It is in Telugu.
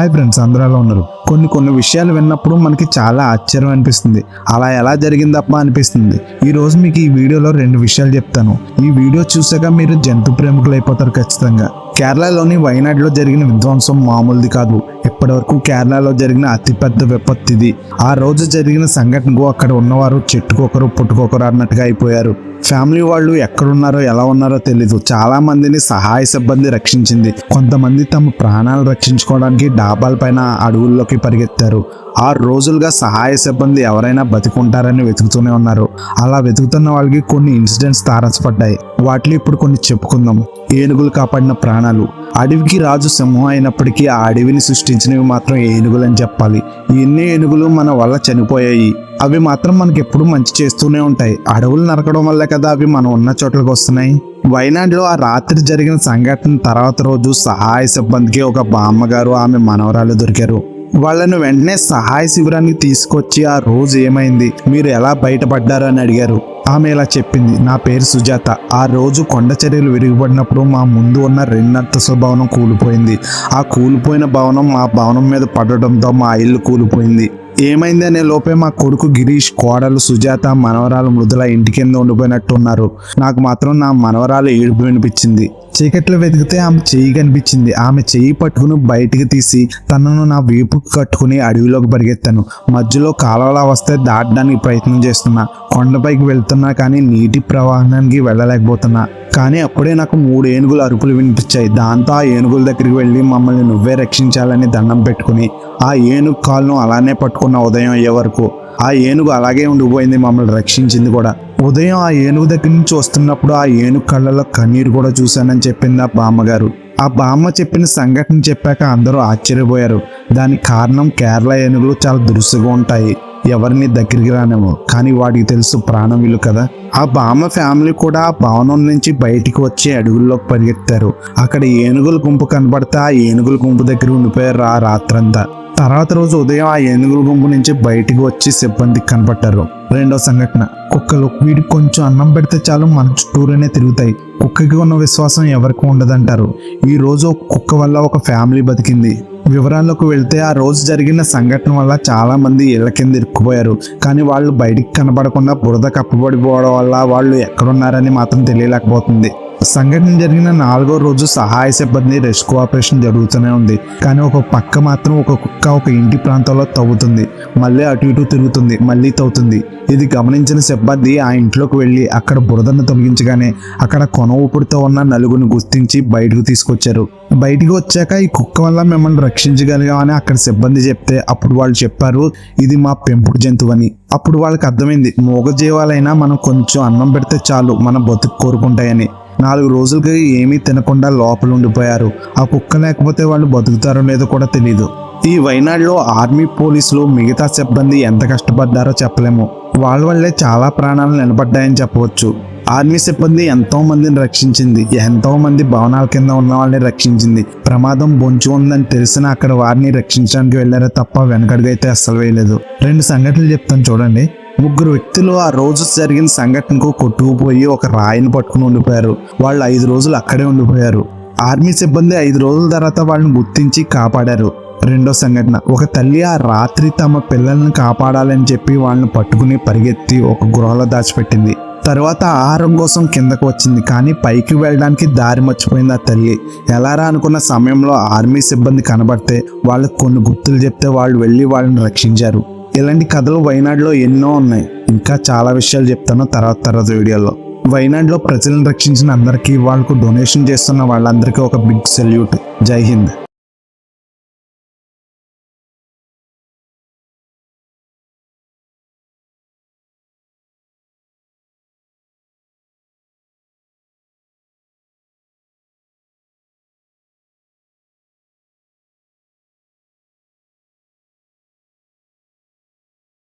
హాయ్ ఫ్రెండ్స్ అందరూ ఎలా ఉన్నారు? కొన్ని కొన్ని విషయాలు విన్నప్పుడు మనకి చాలా ఆశ్చర్యం అనిపిస్తుంది. అలా ఎలా జరిగిందప్ప అనిపిస్తుంది. ఈ రోజు మీకు ఈ వీడియోలో రెండు విషయాలు చెప్తాను. ఈ వీడియో చూసాక మీరు జంతు ప్రేమికులు అయిపోతారు ఖచ్చితంగా. కేరళలోని వైనాడ్లో జరిగిన విధ్వంసం మామూలుది కాదు. ఇప్పటివరకు కేరళలో జరిగిన అతిపెద్ద విపత్తిది ఆ రోజు జరిగిన సంఘటనకు అక్కడ ఉన్నవారు చెట్టుకొకరు పుట్టుకొకరు అన్నట్టుగా అయిపోయారు. ఫ్యామిలీ వాళ్ళు ఎక్కడున్నారో ఎలా ఉన్నారో తెలీదు. చాలా మందిని సహాయ సిబ్బంది రక్షించింది. కొంతమంది తమ ప్రాణాలు రక్షించుకోవడానికి డాబాల పైన అడవుల్లోకి పరిగెత్తారు. ఆరు రోజులుగా సహాయ సిబ్బంది ఎవరైనా బతికుంటారని వెతుకుతూనే ఉన్నారు. అలా వెతుకుతున్న వాళ్ళకి కొన్ని ఇన్సిడెంట్స్ తారసపడ్డాయి. వాటిలో ఇప్పుడు కొన్ని చెప్పుకుందాం. ఏనుగులు కాపాడిన ప్రాణాలు. అడవికి రాజు సింహం అయినప్పటికీ ఆ అడవిని సృష్టించినవి మాత్రం ఏనుగులు అని చెప్పాలి. ఎన్ని ఏనుగులు మన వల్ల చనిపోయాయి. అవి మాత్రం మనకి ఎప్పుడు మంచి చేస్తూనే ఉంటాయి. అడవులు నరకడం వల్లే కదా అవి మనం ఉన్న చోట్లకి వస్తున్నాయి. వైనాడులో ఆ రాత్రి జరిగిన సంఘటన తర్వాత రోజు సహాయ సిబ్బందికి ఒక బామ్మగారు ఆమె మనవరాలు దొరికారు. వాళ్ళను వెంటనే సహాయ శిబిరానికి తీసుకొచ్చి ఆ రోజు ఏమైంది? మీరు ఎలా బయటపడ్డారు అని అడిగారు. ఆమె ఇలా చెప్పింది. నా పేరు సుజాత. ఆ రోజు కొండ చర్యలు విరిగిపడినప్పుడు మా ముందు ఉన్న రెండంతస్తుల భవనం కూలిపోయింది. ఆ కూలిపోయిన భవనం మా భవనం మీద పడడంతో మా ఇల్లు కూలిపోయింది. ఏమైంది అనే లోపే మా కొడుకు గిరీష్ కోడలు సుజాత మనవరాలు మృదుల ఇంటి కింద ఉండిపోయినట్టు ఉన్నారు నాకు మాత్రం నా మనవరాలు ఏడుపు వినిపించింది. చీకట్లో వెతికితే ఆమె చెయ్యి కనిపించింది. ఆమె చెయ్యి పట్టుకుని బయటికి తీసి తనను నా వీపుకు కట్టుకుని అడవిలోకి పరిగెత్తాను. మధ్యలో కాలువలా వస్తే దాటడానికి ప్రయత్నం చేస్తున్నా. కొండపైకి వెళ్తున్నా కానీ నీటి ప్రవాహానికి వెళ్ళలేకపోతున్నా. కానీ అప్పుడే నాకు మూడు ఏనుగులు అరుపులు వినిపించాయి. దాంతో ఆ ఏనుగుల దగ్గరికి వెళ్ళి మమ్మల్ని నువ్వే రక్షించాలని దండం పెట్టుకుని ఆ ఏనుగు కాలును అలానే పట్టుకున్న ఉదయం అయ్యే వరకు. ఆ ఏనుగు అలాగే ఉండిపోయింది మమ్మల్ని రక్షించింది కూడా. ఉదయం ఆ ఏనుగు దగ్గర నుంచి వస్తున్నప్పుడు ఆ ఏనుగు కళ్ళలో కన్నీరు కూడా చూశానని చెప్పింది ఆ బామ్మగారు. ఆ బామ్మ చెప్పిన సంఘటన చెప్పాక అందరూ ఆశ్చర్యపోయారు. దానికి కారణం కేరళ ఏనుగులు చాలా దురుసుగా ఉంటాయి. ఎవరిని దగ్గరికి రానేమో కానీ వాడికి తెలుసు ప్రాణం విలువ కదా. ఆ బామ్మ ఫ్యామిలీ కూడా ఆ భవనం నుంచి బయటికి వచ్చి అడుగుల్లోకి పరిగెత్తారు. అక్కడ ఏనుగుల గుంపు కనబడితే ఆ ఏనుగుల గుంపు దగ్గర ఉండిపోయారు ఆ రాత్రంతా. తర్వాత రోజు ఉదయం ఆ ఏనుగుల గుంపు నుంచి బయటికి వచ్చి సిబ్బందికి కనపడ్డారు. రెండో సంఘటన కుక్కలు వీడికి కొంచెం అన్నం పెడితే చాలు మన చుట్టూరునే తిరుగుతాయి. కుక్కకి ఉన్న విశ్వాసం ఎవరికి ఉండదంటారు. ఈ రోజు కుక్క వల్ల ఒక ఫ్యామిలీ బతికింది. వివరాల్లోకి వెళ్తే ఆ రోజు జరిగిన సంఘటన వల్ల చాలా మంది ఇళ్ళ కింద ఇరుక్కుపోయారు. కానీ వాళ్ళు బయటికి కనబడకుండా బురద కప్పబడిపోవడం వల్ల వాళ్ళు ఎక్కడున్నారని మాత్రం తెలియలేకపోతుంది. సంఘటన జరిగిన నాలుగో రోజు సహాయ సిబ్బంది రెస్క్యూ ఆపరేషన్ జరుగుతూనే ఉంది. కానీ ఒక పక్క మాత్రం ఒక కుక్క ఒక ఇంటి ప్రాంతంలో తవ్వుతుంది. మళ్ళీ అటు ఇటు తిరుగుతుంది మళ్ళీ తవ్వుతుంది. ఇది గమనించిన సిబ్బంది ఆ ఇంట్లోకి వెళ్ళి అక్కడ బురదను తొలగించగానే అక్కడ కొన ఊపిరితో ఉన్న నలుగురిని గుర్తించి బయటకు తీసుకొచ్చారు. బయటికి వచ్చాక ఈ కుక్క వల్ల మిమ్మల్ని రక్షించగలిగామని అక్కడ సిబ్బంది చెప్తే అప్పుడు వాళ్ళు చెప్పారు ఇది మా పెంపుడు జంతువు అని అప్పుడు వాళ్ళకి అర్థమైంది మూగజీవాలైనా మనం కొంచెం అన్నం పెడితే చాలు మన బతుకు కోరుకుంటాయని. నాలుగు రోజులకి ఏమీ తినకుండా లోపల ఉండిపోయారు. ఆ కుక్క లేకపోతే వాళ్ళు బతుకుతారో లేదో కూడా తెలియదు ఈ వైనాడులో ఆర్మీ పోలీసులు మిగతా సిబ్బంది ఎంత కష్టపడ్డారో చెప్పలేము. వాళ్ళ వల్లే చాలా ప్రాణాలు నిలబడ్డాయని చెప్పవచ్చు. ఆర్మీ సిబ్బంది ఎంతో మందిని రక్షించింది. ఎంతో మంది భవనాల కింద ఉన్న వాళ్ళని రక్షించింది. ప్రమాదం బొంచు ఉందని తెలిసిన అక్కడ వారిని రక్షించడానికి వెళ్ళారే తప్ప వెనకడిగైతే అస్సలు వేయలేదు. రెండు సంఘటనలు చెప్తాను చూడండి. ముగ్గురు వ్యక్తులు ఆ రోజు జరిగిన సంఘటనకు కొట్టుకుపోయి ఒక రాయిని పట్టుకుని ఉండిపోయారు. వాళ్ళు ఐదు రోజులు అక్కడే ఉండిపోయారు. ఆర్మీ సిబ్బంది ఐదు రోజుల తర్వాత వాళ్ళని గుర్తించి కాపాడారు. రెండో సంఘటన ఒక తల్లి ఆ రాత్రి తమ పిల్లల్ని కాపాడాలని చెప్పి వాళ్ళని పట్టుకుని పరిగెత్తి ఒక గృహలో దాచిపెట్టింది. తర్వాత ఆహారం కోసం కిందకు వచ్చింది. కానీ పైకి వెళ్ళడానికి దారి మర్చిపోయింది ఆ తల్లి. ఎలారా అనుకున్న సమయంలో ఆర్మీ సిబ్బంది కనబడితే వాళ్ళకి కొన్ని గుర్తులు చెప్తే వాళ్ళు వెళ్ళి వాళ్ళని రక్షించారు. ఇలాంటి కథలు వైనాడులో ఎన్నో ఉన్నాయి. ఇంకా చాలా విషయాలు చెప్తాను తర్వాత తర్వాత వీడియోలో. వైనాడులో ప్రజలను రక్షించిన అందరికీ వాళ్ళకు డొనేషన్ చేస్తున్న వాళ్ళందరికీ ఒక బిగ్ సెల్యూట్. జై హింద్.